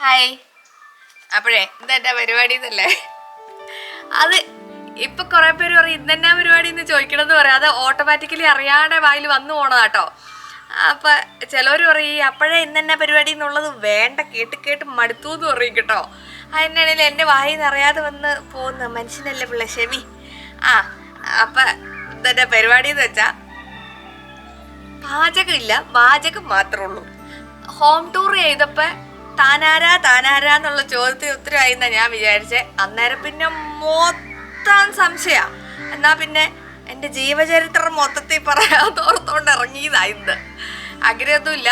Hi. അപ്പോഴേ ഇതെന്റെ പരിപാടി എന്നല്ലേ? അത് ഇപ്പൊ കുറെ പേര് പറയും ഇതെന്നാ പരിപാടി എന്ന് ചോദിക്കണമെന്ന് പറയാം. അത് ഓട്ടോമാറ്റിക്കലി അറിയാതെ വായിൽ വന്നു പോണതാട്ടോ. അപ്പൊ ചിലവർ പറയും "ഈ അപ്പോഴേ ഇന്നെന്നാ പരിപാടി എന്നുള്ളത് വേണ്ട കേട്ട് കേട്ട് മടുത്തു എന്ന് പറയും കേട്ടോ. അതിനാണെങ്കിൽ എന്റെ വായിൽ നിന്ന് അറിയാതെ വന്ന് പോകുന്ന മനുഷ്യനല്ലേ പിള്ള ഷെമി? ആ അപ്പൊ ഇതെന്റെ പരിപാടി എന്ന് വെച്ചാ പാചകം ഇല്ല വാചകം മാത്രമേ ഉള്ളൂ. ഹോം ടൂർ ചെയ്തപ്പോ താനാരാ താനാരാ എന്നുള്ള ചോദ്യത്തിന് ഉത്തരമായി ഞാൻ വിചാരിച്ചേ. അന്നേരം പിന്നെ മൊത്തം സംശയ. എന്നാ പിന്നെ എന്റെ ജീവചരിത്രം മൊത്തത്തിൽ പറയാതോർത്തോണ്ട് ഇറങ്ങിയതായിരുന്നു ആഗ്രഹമൊന്നുമില്ല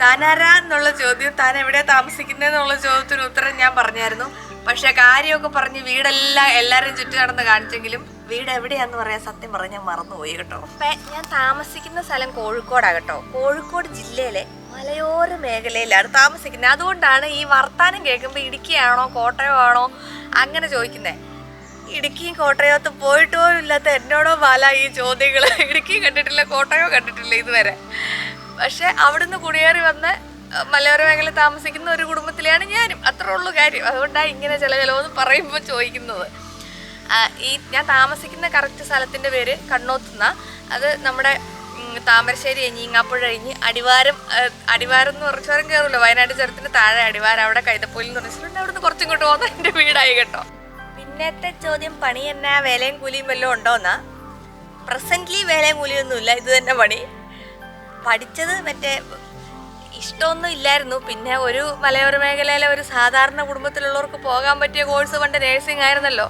താനാരാ എന്നുള്ള ചോദ്യം താൻ എവിടെയാ താമസിക്കുന്നതെന്നുള്ള ചോദ്യത്തിന് ഉത്തരം ഞാൻ പറഞ്ഞായിരുന്നു. പക്ഷെ കാര്യമൊക്കെ പറഞ്ഞ് വീടെല്ലാം എല്ലാവരും ചുറ്റി നടന്ന് കാണിച്ചെങ്കിലും വീട് എവിടെയാന്ന് പറയാൻ സത്യം പറഞ്ഞാൽ മറന്നുപോയി കേട്ടോ. ഞാൻ താമസിക്കുന്ന സ്ഥലം കോഴിക്കോടാ കേട്ടോ. കോഴിക്കോട് ജില്ലയിലെ മലയോര മേഖലയിലാണ് താമസിക്കുന്നത്. അതുകൊണ്ടാണ് ഈ വർത്താനം കേൾക്കുമ്പോൾ ഇടുക്കിയാണോ കോട്ടയം ആണോ അങ്ങനെ ചോദിക്കുന്നത് ഇടുക്കിയും കോട്ടയത്ത് പോയിട്ടോ ഇല്ലാത്ത എന്നോടോ പാല ഈ ചോദ്യങ്ങൾ ഇടുക്കി കണ്ടിട്ടില്ല കോട്ടയോ കണ്ടിട്ടില്ല ഇതുവരെ. പക്ഷെ അവിടുന്ന് കുടിയേറി വന്ന് മലയോര മേഖല താമസിക്കുന്ന ഒരു കുടുംബത്തിലാണ് ഞാനും. അത്രേ ഉള്ളൂ കാര്യം. അതുകൊണ്ടാണ് ഇങ്ങനെ ചില ചിലവെന്ന് പറയുമ്പോൾ ചോദിക്കുന്നത് ഈ ഞാൻ താമസിക്കുന്ന കറക്റ്റ് സ്ഥലത്തിന്റെ പേര് കണ്ണോത്തുന്ന. അത് നമ്മുടെ താമരശ്ശേരി കഴിഞ്ഞ് ഇങ്ങാപ്പുഴ കഴിഞ്ഞ് അടിവാരം അടിവാരം എന്ന് പറഞ്ഞ ചുരം കയറുമല്ലോ വയനാട് ചുരത്തിന് താഴെ അടിവാരം അവിടെ കൈതപ്പൊയിൽ എന്ന് പറഞ്ഞിട്ടുണ്ട് അവിടുന്ന് കുറച്ചും കുറച്ചിങ്ങോട്ട് പോകുന്ന എന്റെ വീടായി കേട്ടോ. പിന്നത്തെ ചോദ്യം പണി എന്നാ വേലയും കൂലിയും വല്ലതും ഉണ്ടോന്നാ പ്രസന്റ്ലി വേലയും കൂലിയൊന്നുമില്ല ഇത് തന്നെ പണി. പഠിച്ചത് മറ്റേ ഇഷ്ടമൊന്നും ഇല്ലായിരുന്നു. പിന്നെ ഒരു മലയോര മേഖലയിലെ ഒരു സാധാരണ കുടുംബത്തിലുള്ളവർക്ക് പോകാൻ പറ്റിയ കോഴ്സ് പണ്ട് നേഴ്സിംഗ് ആയിരുന്നല്ലോ.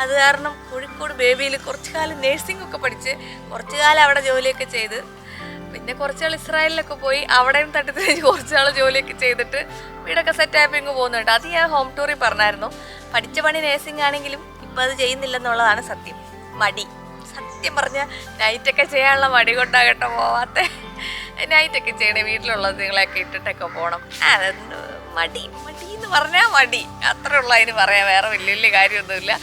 അത് കാരണം കോഴിക്കോട് ബേബിയിൽ കുറച്ചു കാലം നേഴ്സിംഗ് ഒക്കെ പഠിച്ച് കുറച്ചു കാലം അവിടെ ജോലിയൊക്കെ ചെയ്ത്. പിന്നെ കുറച്ചാൾ ഇസ്രായേലിലൊക്കെ പോയി അവിടെയും തട്ടിത്തെറിച്ച് കുറച്ചാൾ ജോലിയൊക്കെ ചെയ്തിട്ട് വീടൊക്കെ സെറ്റ് ആയപ്പോൾ ഇങ്ങ് പോകുന്നുണ്ട് അത് ഞാൻ ഹോം ടൂറിൽ പറഞ്ഞായിരുന്നു. പഠിച്ച പണി നേഴ്സിംഗ് ആണെങ്കിലും ഇപ്പം അത് ചെയ്യുന്നില്ലെന്നുള്ളതാണ് സത്യം. മടി. സത്യം പറഞ്ഞ നൈറ്റൊക്കെ ചെയ്യാനുള്ള മടി കൊണ്ടാകട്ടെ പോവാത്ത. നൈറ്റൊക്കെ ചെയ്യണേ വീട്ടിലുള്ള നിങ്ങളെയൊക്കെ ഇട്ടിട്ടൊക്കെ പോകണം മടി? മടി എന്ന് പറഞ്ഞാൽ മടി. അത്രേ ഉള്ളൂ അതിന് പറയാം വേറെ വലിയ വലിയ കാര്യമൊന്നുമില്ല.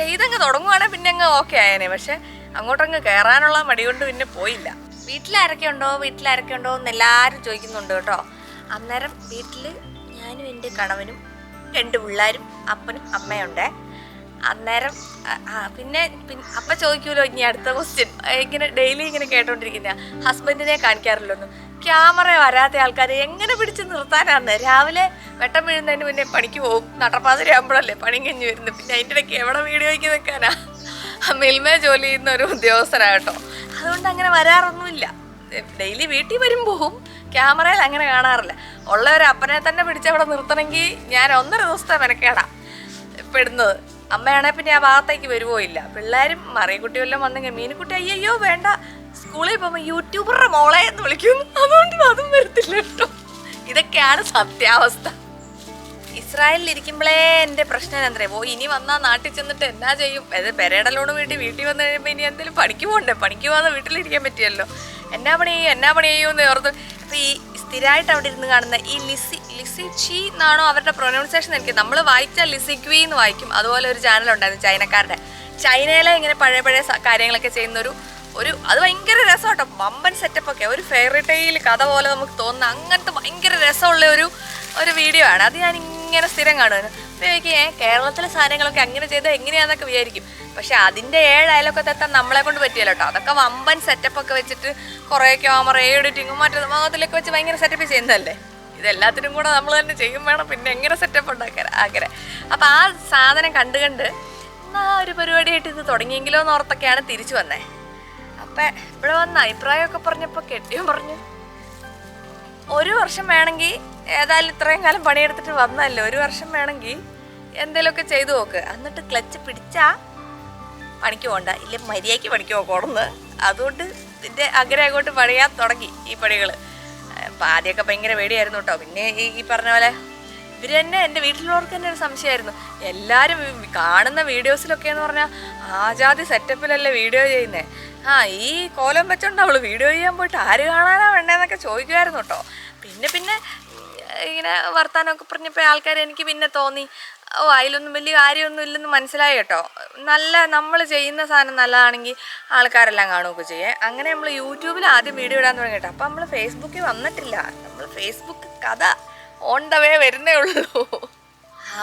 ചെയ്തങ്ങ് തുടങ്ങുവാണെങ്കിൽ പിന്നെ അങ്ങ് ഓക്കെ ആയേനെ. പക്ഷെ അങ്ങോട്ടങ്ങ് കയറാനുള്ള മടി കൊണ്ട് പിന്നെ പോയില്ല. വീട്ടിലാരൊക്കെ ഉണ്ടോ? വീട്ടിലാരൊക്കെ ഉണ്ടോ എന്ന് എല്ലാവരും ചോദിക്കുന്നുണ്ട് കേട്ടോ. അന്നേരം വീട്ടിൽ ഞാനും എന്റെ കണവനും രണ്ട് പിള്ളേരും അപ്പനും അമ്മയുണ്ടേ. അന്നേരം പിന്നെ അപ്പ ചോദിക്കൂലോ ഇനി അടുത്ത ക്വസ്റ്റ്യൻ ഇങ്ങനെ ഡെയിലി ഇങ്ങനെ കേട്ടോണ്ടിരിക്കുന്ന. ഹസ്ബൻഡിനെ കാണിക്കാറില്ലൊന്നും ക്യാമറ വരാത്ത ആൾക്കാരെ എങ്ങനെ പിടിച്ച് നിർത്താനാണ് രാവിലെ വെട്ടം വീഴുന്നതിന് മുന്നേ പണിക്ക് പോകും. നട്ടപ്പാതിരി ആകുമ്പോഴല്ലേ പണി കഴിഞ്ഞ് വരുന്നത്. പിന്നെ അതിന്റെ ഇടയ്ക്ക് എവിടെ വീഡിയോയ്ക്ക് നിൽക്കാനാ മിൽമേ ജോലി ചെയ്യുന്ന ഒരു ഉദ്യോഗസ്ഥനാ കേട്ടോ. അതുകൊണ്ട് അങ്ങനെ വരാറൊന്നുമില്ല. ഡെയിലി വീട്ടിൽ വരും പോകും ക്യാമറയിൽ അങ്ങനെ കാണാറില്ല. ഉള്ള ഒരു അപ്പനെ തന്നെ പിടിച്ചവിടെ നിർത്തണമെങ്കിൽ ഞാൻ ഒന്നര ദിവസത്തെ മെനക്കേടാ പെടുന്നത്. അമ്മയാണെ പിന്നെ ആ ഭാഗത്തേക്ക് വരുവോ ഇല്ല. പിള്ളേരും മറിയക്കുട്ടി വല്ലതും വന്നെങ്കിൽ മീനുക്കുട്ടി അയ്യോ വേണ്ട. സ്കൂളിൽ പോകുമ്പോൾ യൂട്യൂബറുടെ മോളെ എന്ന് വിളിക്കും. അതുകൊണ്ട് അതും വരത്തില്ല കേട്ടോ. ഇതൊക്കെയാണ് സത്യാവസ്ഥ. ഇസ്രായേലിൽ ഇരിക്കുമ്പോഴേ എന്റെ പ്രശ്നം എന്താ ഓ ഇനി വന്നാ നാട്ടിൽ ചെന്നിട്ട് എന്നാ ചെയ്യും? അത് പെരയുടെ ലോണ് വീട്ടിൽ വീട്ടിൽ വന്നു കഴിയുമ്പോൾ ഇനി എന്തെങ്കിലും പണിക്ക് പോകണ്ടേ പണിക്ക് പോകാതെ വീട്ടിലിരിക്കാൻ പറ്റിയല്ലോ. എന്നാ പണി ചെയ്യും എന്നാ പണി ചെയ്യുമെന്ന് ഓർത്ത്. അപ്പോൾ ഈ സ്ഥിരമായിട്ട് അവിടെ ഇരുന്ന് കാണുന്ന ഈ ലിസി ലിസി ചി എന്നാണോ അവരുടെ പ്രൊനൗൺസിയേഷൻ എനിക്ക് നമ്മൾ വായിച്ചാൽ ലിസിക്വി എന്ന് വായിക്കും. അതുപോലെ ഒരു ചാനൽ ഉണ്ടായിരുന്നു ചൈനക്കാരുടെ. ചൈനയിലെ ഇങ്ങനെ പഴയ പഴയ കാര്യങ്ങളൊക്കെ ചെയ്യുന്ന ഒരു അത് ഭയങ്കര രസമാട്ടോ. സെറ്റപ്പ് ഒക്കെ ഒരു ഫെയറി ടെയിൽ കഥ പോലെ നമുക്ക് തോന്നുന്ന അങ്ങനത്തെ ഭയങ്കര രസമുള്ള ഒരു ഒരു വീഡിയോ ആണ്. അത് ഞാൻ ഇങ്ങനെ സ്ഥിരം കാണുകയാണ് ഏ, കേരളത്തിലെ സാധനങ്ങളൊക്കെ അങ്ങനെ ചെയ്താൽ എങ്ങനെയാണെന്നൊക്കെ വിചാരിക്കും. പക്ഷെ അതിന്റെ ഏഴ് അയലൊക്കെ എത്താൻ നമ്മളെ കൊണ്ട് പറ്റിയല്ലോ കേട്ടോ അതൊക്കെ വമ്പൻ സെറ്റപ്പ് ഒക്കെ വെച്ചിട്ട് കുറേ ക്യാമറ എഡിറ്റിങ്ങും മറ്റു മുഖത്തിലൊക്കെ വെച്ച് ഭയങ്കര സെറ്റപ്പ് ചെയ്യുന്നതല്ലേ? ഇതെല്ലാത്തിനും കൂടെ നമ്മൾ തന്നെ ചെയ്യും വേണം. പിന്നെ എങ്ങനെ സെറ്റപ്പ് ഉണ്ടാക്കാൻ ആഗ്രഹം. അപ്പോൾ ആ സാധനം കണ്ട് കണ്ട് എന്നാ ഒരു പരിപാടിയായിട്ട് ഇത് തുടങ്ങിയെങ്കിലോ എന്ന് ഓർത്തൊക്കെയാണ് തിരിച്ചു വന്നേ. അപ്പം ഇവിടെ വന്ന അഭിപ്രായമൊക്കെ പറഞ്ഞപ്പോ കെട്ടിയും പറഞ്ഞു. ഒരു വർഷം വേണമെങ്കിൽ ഏതായാലും ഇത്രയും കാലം പണിയെടുത്തിട്ട് വന്നല്ലോ ഒരു വർഷം വേണമെങ്കിൽ എന്തെങ്കിലുമൊക്കെ ചെയ്തു നോക്ക്. എന്നിട്ട് ക്ലച്ച് പിടിച്ചാ പണിക്ക് പോകണ്ട ഇല്ല മര്യാദയ്ക്ക് പണിക്ക് പോകണമെന്ന്. അതുകൊണ്ട് ഇതിന്റെ അഗ്രഹം അങ്ങോട്ട് പണിയാൻ തുടങ്ങി ഈ പണികൾ അപ്പം ആദ്യമൊക്കെ ഭയങ്കര പേടിയായിരുന്നു കേട്ടോ. പിന്നെ ഈ ഈ പറഞ്ഞ പോലെ ഇവർ തന്നെ എന്റെ വീട്ടിലുള്ളവർക്ക് തന്നെ ഒരു സംശയമായിരുന്നു. എല്ലാവരും ഈ കാണുന്ന വീഡിയോസിലൊക്കെ എന്ന് പറഞ്ഞാൽ ആജാതി സെറ്റപ്പിലല്ലേ വീഡിയോ ചെയ്യുന്നത് ആ ഈ കോലം വെച്ചോണ്ട് അവൾ വീഡിയോ ചെയ്യാൻ പോയിട്ട് ആര് കാണാനാ വേണ്ടെന്നൊക്കെ ചോദിക്കുമായിരുന്നു കേട്ടോ പിന്നെ പിന്നെ ഇങ്ങനെ വർത്താനമൊക്കെ പറഞ്ഞപ്പോൾ ആൾക്കാർ എനിക്ക് പിന്നെ തോന്നി ഓ അതിലൊന്നും വലിയ കാര്യമൊന്നും ഇല്ലെന്ന് മനസ്സിലായി കേട്ടോ നല്ല നമ്മൾ ചെയ്യുന്ന സാധനം നല്ലതാണെങ്കിൽ ആൾക്കാരെല്ലാം കാണുകയൊക്കെ ചെയ്യേ. അങ്ങനെ നമ്മൾ യൂട്യൂബിൽ ആദ്യം വീഡിയോ ഇടാൻ തുടങ്ങി കേട്ടോ അപ്പം നമ്മൾ ഫേസ്ബുക്കിൽ വന്നിട്ടില്ല. നമ്മൾ ഫേസ്ബുക്ക് കഥ ഓൺ ദ വേ വരുന്നേ ഉള്ളൂ.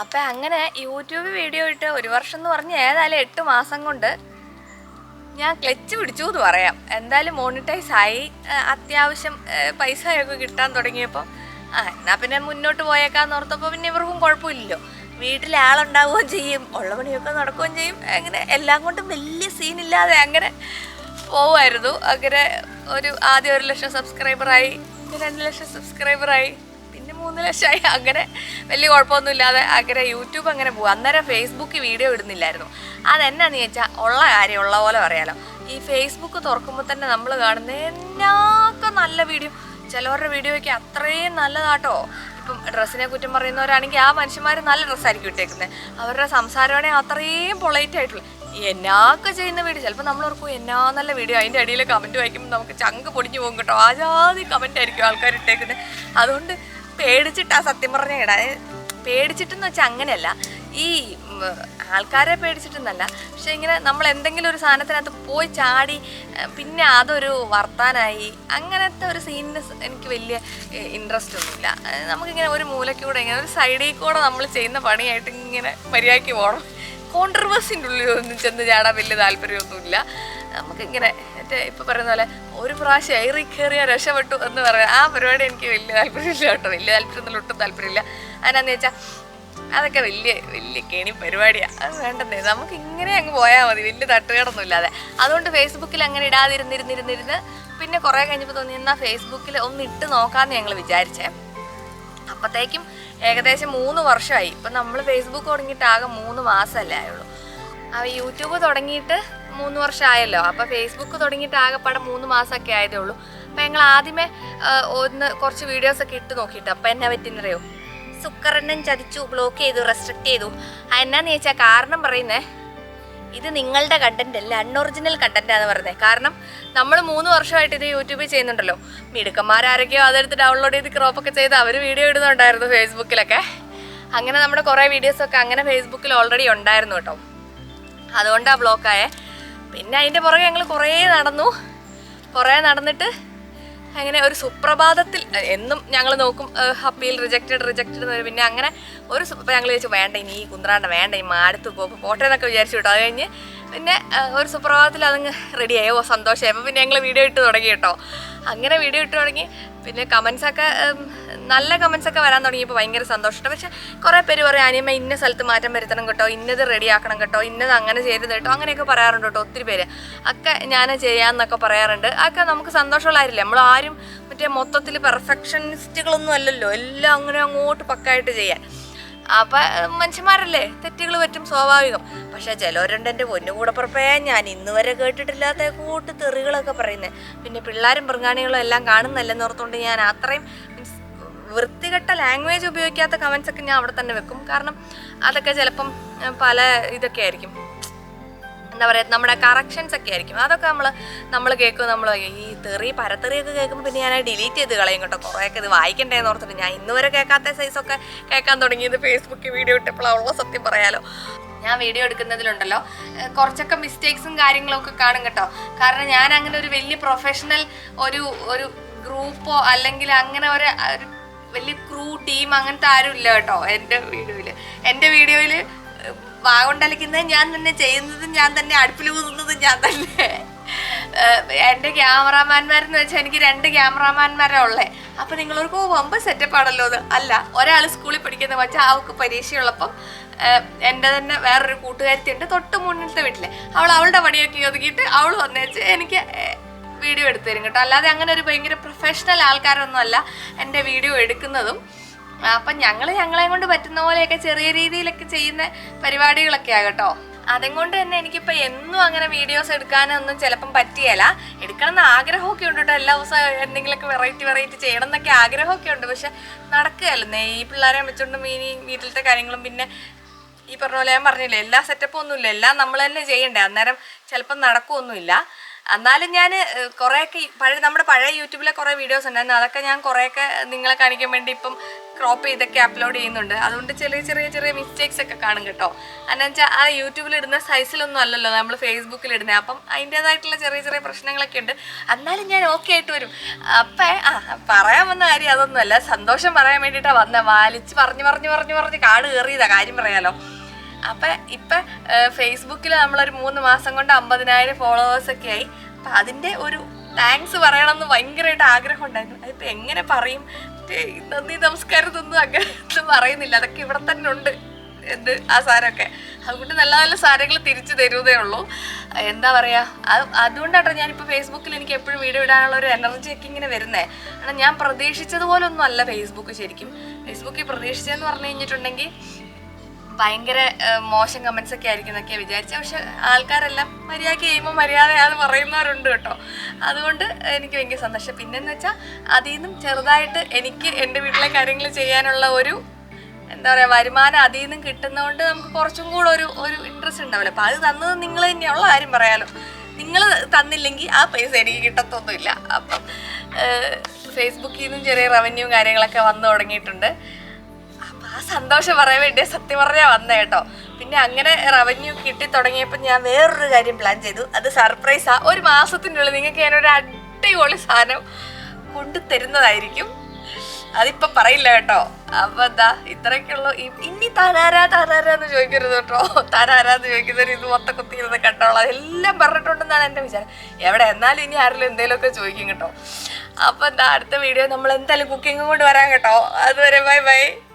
അപ്പം അങ്ങനെ യൂട്യൂബ് വീഡിയോ ഇട്ട് ഒരു വർഷം എന്ന് പറഞ്ഞ് ഏതായാലും എട്ട് മാസം കൊണ്ട് ഞാൻ ക്ലച്ച് പിടിച്ചു എന്ന് പറയാം. എന്തായാലും മോണിറ്റൈസ് ആയി. അത്യാവശ്യം പൈസ പൈസയൊക്കെ കിട്ടാൻ തുടങ്ങിയപ്പോൾ ആ എന്നാൽ പിന്നെ മുന്നോട്ട് പോയേക്കാന്ന് ഓർത്തപ്പോൾ പിന്നെ ഇവർക്കും കുഴപ്പമില്ലല്ലോ. വീട്ടിൽ ആളുണ്ടാവുകയും ചെയ്യും ഉള്ള പണിയൊക്കെ നടക്കുകയും ചെയ്യും. അങ്ങനെ എല്ലാം കൊണ്ടും വലിയ സീനില്ലാതെ അങ്ങനെ പോവായിരുന്നു അങ്ങനെ ഒരു ആദ്യം ഒരു ലക്ഷം സബ്സ്ക്രൈബറായി രണ്ട് ലക്ഷം സബ്സ്ക്രൈബറായി മൂന്ന് ലക്ഷമായി. അങ്ങനെ വലിയ കുഴപ്പമൊന്നുമില്ലാതെ അങ്ങനെ യൂട്യൂബ് അങ്ങനെ പോകും അന്നേരം ഫേസ്ബുക്കിൽ വീഡിയോ ഇടുന്നില്ലായിരുന്നു. അതെന്നാന്ന് ചോദിച്ചാൽ ഉള്ള കാര്യം ഉള്ള പോലെ പറയാലോ. ഈ ഫേസ്ബുക്ക് തുറക്കുമ്പോൾ തന്നെ നമ്മൾ കാണുന്ന എന്നാക്കെ നല്ല വീഡിയോ ചിലവരുടെ വീഡിയോയ്ക്ക് അത്രയും നല്ലതാട്ടോ. ഇപ്പം ഡ്രസ്സിനെ കുറ്റം പറയുന്നവരാണെങ്കിൽ ആ മനുഷ്യന്മാർ നല്ല ഡ്രസ്സായിരിക്കും ഇട്ടേക്കുന്നത് അവരുടെ സംസാരമാണെങ്കിൽ അത്രയും പൊളൈറ്റ് ആയിട്ടുള്ള. എന്നാക്കെ ചെയ്യുന്ന വീഡിയോ ചിലപ്പോൾ നമ്മൾ ഓർക്കും എന്നാ നല്ല വീഡിയോ അതിന്റെ അടിയിൽ കമന്റ് വായിക്കുമ്പോൾ നമുക്ക് ചങ്ക് പൊടിഞ്ഞു പോകും കേട്ടോ. ആജാതി കമന്റ് ആയിരിക്കും ആൾക്കാർ ഇട്ടേക്കുന്നത് അതുകൊണ്ട് പേടിച്ചിട്ടാ സത്യം പറഞ്ഞ കേടാ. പേടിച്ചിട്ടെന്ന് വെച്ചാൽ അങ്ങനെയല്ല. ഈ ആൾക്കാരെ പേടിച്ചിട്ടെന്നല്ല. പക്ഷെ ഇങ്ങനെ നമ്മൾ എന്തെങ്കിലും ഒരു സാധനത്തിനകത്ത് പോയി ചാടി പിന്നെ അതൊരു വർത്താനായി അങ്ങനത്തെ ഒരു സീനിന് എനിക്ക് വലിയ ഇൻട്രസ്റ്റ് ഒന്നുമില്ല. നമുക്കിങ്ങനെ ഒരു മൂലക്കൂടെ ഇങ്ങനെ ഒരു സൈഡിൽ കൂടെ നമ്മൾ ചെയ്യുന്ന പണിയായിട്ട് ഇങ്ങനെ മര്യാദയ്ക്ക് പോകണം കോൺട്രവേഴ്സിന്റെ ഉള്ളിൽ ഒന്നും ചെന്ന് ചാടാൻ വലിയ താല്പര്യമൊന്നുമില്ല. നമുക്കിങ്ങനെ മറ്റേ ഇപ്പൊ പറയുന്ന പോലെ ഒരു പ്രാവശ്യം ഏറി കയറിയ രക്ഷപ്പെട്ടു എന്ന് പറയാം. ആ പരിപാടി എനിക്ക് വലിയ താല്പര്യമില്ല കേട്ടോ. വലിയ താല്പര്യം എന്നുള്ള ഒട്ടും താല്പര്യമില്ല. അതിനാന്ന് വെച്ചാൽ അതൊക്കെ വലിയ വലിയ കെണി പരിപാടിയാണ് അത് വേണ്ടെന്നേ. നമുക്ക് ഇങ്ങനെ അങ്ങ് പോയാൽ മതി. വലിയ തട്ടുകേടൊന്നും ഇല്ലാതെ അതുകൊണ്ട് ഫേസ്ബുക്കിൽ അങ്ങനെ ഇടാതിരുന്നിരുന്നിരുന്നിരുന്ന് പിന്നെ കുറേ കഴിഞ്ഞപ്പോൾ തോന്നി എന്നാൽ ഫേസ്ബുക്കിൽ ഒന്ന് ഇട്ട് നോക്കാമെന്ന് ഞങ്ങൾ വിചാരിച്ചേ. അപ്പോഴത്തേക്കും ഏകദേശം മൂന്ന് വർഷമായി ഇപ്പം നമ്മൾ ഫേസ്ബുക്ക് തുടങ്ങിയിട്ട് ആകെ മൂന്ന് മാസമല്ലേ ആയുള്ളൂ. ആ യൂട്യൂബ് തുടങ്ങിയിട്ട് മൂന്ന് വർഷമായല്ലോ. അപ്പോൾ ഫേസ്ബുക്ക് തുടങ്ങിയിട്ട് ആകെപ്പാടെ മൂന്ന് മാസമൊക്കെ ആയതേ ഉള്ളൂ അപ്പം ഞങ്ങൾ ആദ്യമേ ഒന്ന് കുറച്ച് വീഡിയോസ് ഒക്കെ ഇട്ട് നോക്കിയിട്ട്. അപ്പം എന്നാ പറ്റിയെന്നറിയോ? സുക്കറണ്ണൻ ചതിച്ചു ബ്ലോക്ക് ചെയ്തു റെസ്ട്രിക്ട് ചെയ്തു. എന്നാന്ന് ചോദിച്ചാൽ കാരണം പറയുന്നേ ഇത് നിങ്ങളുടെ കണ്ടന്റ് അല്ല അൺഒറിജിനൽ കണ്ടന്റ് ആണ് പറയുന്നത് കാരണം നമ്മൾ മൂന്ന് വർഷമായിട്ട് ഇത് യൂട്യൂബിൽ ചെയ്യുന്നുണ്ടല്ലോ. മിടുക്കന്മാരാരൊക്കെയോ അതെടുത്ത് ഡൗൺലോഡ് ചെയ്ത് ക്രോപ്പൊക്കെ ചെയ്ത് അവർ വീഡിയോ ഇടുന്നുണ്ടായിരുന്നു ഫേസ്ബുക്കിലൊക്കെ അങ്ങനെ നമ്മുടെ കുറേ വീഡിയോസൊക്കെ അങ്ങനെ ഫേസ്ബുക്കിൽ ഓൾറെഡി ഉണ്ടായിരുന്നു കേട്ടോ. അതുകൊണ്ടാണ് ബ്ലോക്കായേ പിന്നെ അതിന്റെ പുറകെ ഞങ്ങൾ കുറേ നടന്നു. കുറേ നടന്നിട്ട് അങ്ങനെ ഒരു സുപ്രഭാതത്തിൽ എന്നും ഞങ്ങൾ നോക്കും അപ്പീൽ റിജക്റ്റഡ് റിജക്റ്റഡ് എന്ന് പിന്നെ അങ്ങനെ ഒരു ഞങ്ങൾ ചോദിച്ചു വേണ്ട ഇനി കുന്ത്രാണ്ട വേണ്ട ഈ മാടത്ത് പോകുമ്പോൾ പോട്ടെ എന്നൊക്കെ വിചാരിച്ചു കേട്ടോ. അത് കഴിഞ്ഞ് പിന്നെ ഒരു സുപ്രഭാതത്തിൽ അതങ്ങ് റെഡിയായോ സന്തോഷമായി. അപ്പോൾ പിന്നെ ഞങ്ങൾ വീഡിയോ ഇട്ട് തുടങ്ങി കേട്ടോ. അങ്ങനെ വീഡിയോ ഇട്ട് തുടങ്ങി. പിന്നെ കമൻസൊക്കെ നല്ല കമൻസ് ഒക്കെ വരാൻ തുടങ്ങിയപ്പോൾ ഭയങ്കര സന്തോഷമുണ്ട് പക്ഷേ കുറേ പേര് പറയും അനിയമ്മ ഇന്ന സ്ഥലത്ത് മാറ്റം വരുത്തണം കേട്ടോ ഇന്നത് റെഡിയാക്കണം കേട്ടോ ഇന്നത് അങ്ങനെ ചെയ്യരുത് കേട്ടോ അങ്ങനെയൊക്കെ പറയാറുണ്ട് കേട്ടോ ഒത്തിരി പേര്. ഒക്കെ ഞാൻ ചെയ്യാമെന്നൊക്കെ പറയാറുണ്ട്. അതൊക്കെ നമുക്ക് സന്തോഷമുള്ള കാര്യമില്ല നമ്മൾ ആരും മറ്റേ മൊത്തത്തിൽ പെർഫെക്ഷനിസ്റ്റുകളൊന്നും അല്ലല്ലോ. എല്ലാം അങ്ങനെ അങ്ങോട്ട് പക്കായിട്ട് ചെയ്യാൻ. അപ്പം മനുഷ്യന്മാരല്ലേ? തെറ്റുകൾ പറ്റും സ്വാഭാവികം. പക്ഷെ ചിലവരുണ്ട് എന്റെ പൊന്നുകൂടെ ഞാൻ ഇന്ന് വരെ കേട്ടിട്ടില്ലാത്ത കൂട്ട് തെറികളൊക്കെ പറയുന്നത് പിന്നെ പിള്ളേരും മൃഗാണികളും എല്ലാം കാണുന്നല്ലെന്ന് ഓർത്തുകൊണ്ട് ഞാൻ അത്രയും മീൻസ് വൃത്തികെട്ട ലാംഗ്വേജ് ഉപയോഗിക്കാത്ത കമൻസ് ഒക്കെ ഞാൻ അവിടെ തന്നെ വെക്കും. കാരണം അതൊക്കെ ചിലപ്പം പല ഇതൊക്കെ ആയിരിക്കും. എന്താ പറയുക നമ്മുടെ കറക്ഷൻസ് ഒക്കെ ആയിരിക്കും. അതൊക്കെ നമ്മൾ നമ്മൾ കേൾക്കും. നമ്മൾ ഈ തെറി പരത്തെറിയൊക്കെ കേൾക്കുമ്പോൾ പിന്നെ ഞാൻ ഡിലീറ്റ് ചെയ്ത് കളയും കേട്ടോ. കുറേയൊക്കെ ഇത് വായിക്കണ്ടേന്ന് ഓർത്തിട്ട് ഞാൻ ഇന്ന് വരെ കേൾക്കാത്ത സൈസൊക്കെ കേൾക്കാൻ തുടങ്ങിയത് ഫേസ്ബുക്കിൽ വീഡിയോ ഇട്ടപ്പോഴാണ് ഉള്ള സത്യം പറയാലോ. ഞാൻ വീഡിയോ എടുക്കുന്നതിലുണ്ടല്ലോ. കുറച്ചൊക്കെ മിസ്റ്റേക്സും കാര്യങ്ങളൊക്കെ കാണും കേട്ടോ. കാരണം ഞാൻ അങ്ങനെ ഒരു വലിയ പ്രൊഫഷണൽ ഒരു ഒരു ഗ്രൂപ്പോ അല്ലെങ്കിൽ അങ്ങനെ ഒരു വലിയ ക്രൂ ടീം അങ്ങനത്തെ ആരും ഇല്ല കേട്ടോ എന്റെ വീഡിയോയിൽ എന്റെ വീഡിയോയിൽ വാഗുണ്ടലിക്കുന്നത് ഞാൻ തന്നെ ചെയ്യുന്നതും ഞാൻ തന്നെ അടുപ്പിൽ കൂതുന്നതും ഞാൻ തന്നെ. എന്റെ ക്യാമറാമാൻമാരെന്ന് വെച്ചാൽ എനിക്ക് രണ്ട് ക്യാമറാമാൻമാരാണ് ഉള്ളത് അപ്പം നിങ്ങളോർക്ക് വമ്പ സെറ്റപ്പ് ആണല്ലോ അത്. അല്ല ഒരാൾ സ്കൂളിൽ പഠിക്കുന്ന വെച്ചാൽ അവൾക്ക് പരീക്ഷയുള്ളപ്പം എന്റെ തന്നെ വേറൊരു കൂട്ടുകാരത്തി ഉണ്ട് തൊട്ട് മുന്നിലത്തെ വീട്ടിൽ അവൾ അവളുടെ പണിയൊക്കെ ഒതുക്കിയിട്ട് അവൾ വന്നേച്ച് എനിക്ക് വീഡിയോ എടുത്തു തരും കേട്ടോ. അല്ലാതെ അങ്ങനെ ഒരു ഭയങ്കര പ്രൊഫഷണൽ ആൾക്കാരൊന്നും അല്ല എന്റെ വീഡിയോ എടുക്കുന്നതും. അപ്പം ഞങ്ങൾ ഞങ്ങളെ കൊണ്ട് പറ്റുന്ന പോലെയൊക്കെ ചെറിയ രീതിയിലൊക്കെ ചെയ്യുന്ന പരിപാടികളൊക്കെയാണ് കേട്ടോ. അതും കൊണ്ട് തന്നെ എനിക്കിപ്പോൾ എന്നും അങ്ങനെ വീഡിയോസ് എടുക്കാനൊന്നും ചിലപ്പം പറ്റിയല്ല എടുക്കണം എന്ന് ആഗ്രഹമൊക്കെ ഉണ്ട് കേട്ടോ. എല്ലാ ദിവസവും എന്തെങ്കിലുമൊക്കെ വെറൈറ്റി വെറൈറ്റി ചെയ്യണം എന്നൊക്കെ ആഗ്രഹമൊക്കെ ഉണ്ട്. പക്ഷെ നടക്കുകയല്ലേ? ഈ പിള്ളേരെ വെച്ചുകൊണ്ട് ഇനി വീട്ടിലത്തെ കാര്യങ്ങളും പിന്നെ ഈ പറഞ്ഞ പോലെ ഞാൻ പറഞ്ഞില്ലേ എല്ലാ സെറ്റപ്പും ഒന്നുമില്ല. എല്ലാം നമ്മൾ തന്നെ ചെയ്യണ്ടേ? അന്നേരം ചിലപ്പം നടക്കുമൊന്നുമില്ല എന്നാലും ഞാൻ കുറേയൊക്കെ പഴയ നമ്മുടെ പഴയ യൂട്യൂബിലെ കുറേ വീഡിയോസ് ഉണ്ടായിരുന്നു. അതൊക്കെ ഞാൻ കുറേയൊക്കെ നിങ്ങളെ കാണിക്കാൻ വേണ്ടി ഇപ്പം ക്രോപ്പ് ചെയ്തൊക്കെ അപ്ലോഡ് ചെയ്യുന്നുണ്ട്. അതുകൊണ്ട് ചെറിയ ചെറിയ ചെറിയ മിസ്റ്റേക്സ് ഒക്കെ കാണും കേട്ടോ. എന്നാ വെച്ചാൽ ആ യൂട്യൂബിൽ ഇടുന്ന സൈസിലൊന്നും അല്ലല്ലോ നമ്മൾ ഫേസ്ബുക്കിൽ ഇടുന്നത് അപ്പം അതിന്റേതായിട്ടുള്ള ചെറിയ ചെറിയ പ്രശ്നങ്ങളൊക്കെ ഉണ്ട്. എന്നാലും ഞാൻ ഓക്കെ ആയിട്ട് വരും. അപ്പം ആ പറയാൻ വന്ന കാര്യം അതൊന്നുമല്ല. സന്തോഷം പറയാൻ വേണ്ടിയിട്ടാണ് വന്നത് വാലിച്ച് പറഞ്ഞു പറഞ്ഞു പറഞ്ഞു പറഞ്ഞ് കാട് കയറിയതാണ് കാര്യം പറയാലോ. അപ്പം ഇപ്പം ഫേസ്ബുക്കിൽ നമ്മളൊരു മൂന്ന് മാസം കൊണ്ട് അമ്പതിനായിരം ഫോളോവേഴ്സ് ഒക്കെ ആയി. അപ്പം അതിന്റെ ഒരു താങ്ക്സ് പറയണം എന്ന് ഭയങ്കരമായിട്ട് ആഗ്രഹം ഉണ്ടായിരുന്നു അതിപ്പോൾ എങ്ങനെ പറയും? നന്ദി നമസ്കാരം ഇതൊന്നും അങ്ങനെ പറയുന്നില്ല. അതൊക്കെ ഇവിടെ തന്നെ ഉണ്ട്. എന്ത് ആ സാധനമൊക്കെ അതുകൊണ്ട് നല്ല നല്ല സാധനങ്ങൾ തിരിച്ചു തരുന്നതേ ഉള്ളൂ. എന്താ പറയുക അത് അതുകൊണ്ടാട്ടോ ഞാനിപ്പോൾ ഫേസ്ബുക്കിൽ എനിക്ക് എപ്പോഴും വീഡിയോ ഇടാനുള്ള ഒരു എനർജി ഒക്കെ ഇങ്ങനെ വരുന്നേ. കാരണം ഞാൻ പ്രതീക്ഷിച്ചതുപോലൊന്നും അല്ല ഫേസ്ബുക്ക് ശരിക്കും. ഫേസ്ബുക്കിൽ പ്രതീക്ഷിച്ചതെന്ന് പറഞ്ഞു കഴിഞ്ഞിട്ടുണ്ടെങ്കിൽ ഭയങ്കര മോശം കമൻസ് ഒക്കെ ആയിരിക്കും എന്നൊക്കെ വിചാരിച്ച. പക്ഷെ ആൾക്കാരെല്ലാം മര്യാദ ചെയ്യുമ്പോൾ മര്യാദയാന്ന് പറയുന്നവരുണ്ട് കേട്ടോ. അതുകൊണ്ട് എനിക്ക് ഭയങ്കര സന്തോഷം. പിന്നെന്ന് വെച്ചാൽ അതിൽ നിന്നും ചെറുതായിട്ട് എനിക്ക് എന്റെ വീട്ടിലെ കാര്യങ്ങൾ ചെയ്യാനുള്ള ഒരു എന്താ പറയുക വരുമാനം അതിൽ നിന്നും കിട്ടുന്നതുകൊണ്ട് നമുക്ക് കുറച്ചും കൂടെ ഒരു ഒരു ഇൻട്രസ്റ്റ് ഉണ്ടാവില്ല. അപ്പം അത് തന്നത് നിങ്ങൾ തന്നെയുള്ള കാര്യം പറയാലോ. നിങ്ങൾ തന്നില്ലെങ്കിൽ ആ പൈസ എനിക്ക് കിട്ടത്തൊന്നുമില്ല. അപ്പം ഫേസ്ബുക്കിൽ നിന്നും ചെറിയ റവന്യൂ കാര്യങ്ങളൊക്കെ വന്നു തുടങ്ങിയിട്ടുണ്ട്. ആ സന്തോഷം പറയാൻ വേണ്ടി സത്യം പറഞ്ഞാൽ വന്ന കേട്ടോ. പിന്നെ അങ്ങനെ റവന്യൂ കിട്ടി തുടങ്ങിയപ്പോൾ ഞാൻ വേറൊരു കാര്യം പ്ലാൻ ചെയ്തു. അത് സർപ്രൈസാ ഒരു മാസത്തിനുള്ളിൽ നിങ്ങൾക്ക് ഞാനൊരു അടിപൊളി സാധനം കൊണ്ടു തരുന്നതായിരിക്കും അതിപ്പോ പറയില്ല കേട്ടോ. അപ്പൊ എന്താ ഇത്രയൊക്കെയുള്ളൂ. ഇ- ഇനി താനാരാ താനാരാ എന്ന് ചോദിക്കരുത് കേട്ടോ. താനാരാ എന്ന് ചോദിക്കുന്നവർ ഇത് മൊത്തം കുത്തിയിരുന്ന് കണ്ടോളാം. എല്ലാം പറഞ്ഞിട്ടുണ്ടെന്നാണ് എന്റെ വിചാരം. എവിടെ എന്നാലും ഇനി ആരെങ്കിലും എന്തെങ്കിലുമൊക്കെ ചോദിക്കും കേട്ടോ. അപ്പൊ എന്താ അടുത്ത വീഡിയോ നമ്മൾ എന്തായാലും കുക്കിംഗ് കൊണ്ട് വരാം കേട്ടോ. അതുവരെ ബൈ ബൈ.